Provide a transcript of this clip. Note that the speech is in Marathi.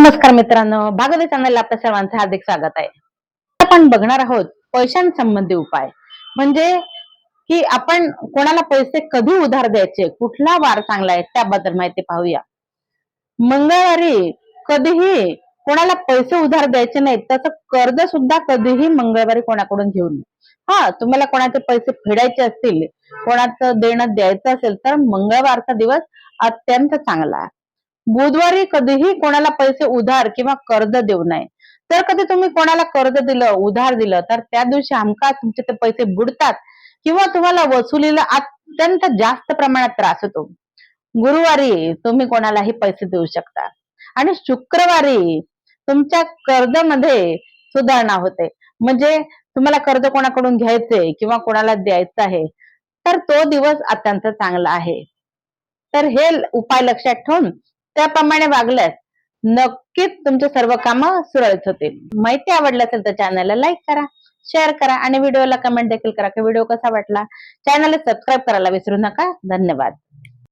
नमस्कार मित्रांनो भागवत चॅनल आपल्या सर्वांचं हार्दिक स्वागत आहे. आपण बघणार आहोत पैशांसंबंधी उपाय. म्हणजे की आपण कोणाला पैसे कधी उधार द्यायचे कुठला वार चांगला आहे त्याबद्दल माहिती पाहूया. मंगळवारी कधीही कोणाला पैसे उधार द्यायचे नाहीत त्याचं कर्ज सुद्धा कधीही मंगळवारी कोणाकडून घेऊ नये. हा तुम्हाला कोणाचे पैसे फेडायचे असतील कोणाचं देणं द्यायचं असेल तर मंगळवारचा दिवस अत्यंत चांगला आहे. बुधवारी कधीही कोणाला पैसे उधार किंवा कर्ज देऊ नये. तर कधी तुम्ही कोणाला कर्ज दिलं उधार दिलं तर त्या दिवशी हमखास तुमचे ते पैसे बुडतात किंवा तुम्हाला वसुलीला अत्यंत जास्त प्रमाणात त्रास होतो. गुरुवारी तुम्ही कोणालाही पैसे देऊ शकता. आणि शुक्रवारी तुमच्या कर्जामध्ये सुधारणा होते. म्हणजे तुम्हाला कर्ज कोणाकडून घ्यायचंय किंवा कोणाला द्यायचं आहे तर तो दिवस अत्यंत चांगला आहे. तर हे उपाय लक्षात ठेवून त्याप्रमाणे वागल्यास नक्कीच तुमचे सर्व कामं सुरळीत होतील. माहिती आवडली असेल तर चॅनलला लाईक करा शेअर करा आणि व्हिडिओला कमेंट देखील करा की व्हिडिओ कसा वाटला? चॅनलला सबस्क्राईब करायला विसरू नका. धन्यवाद.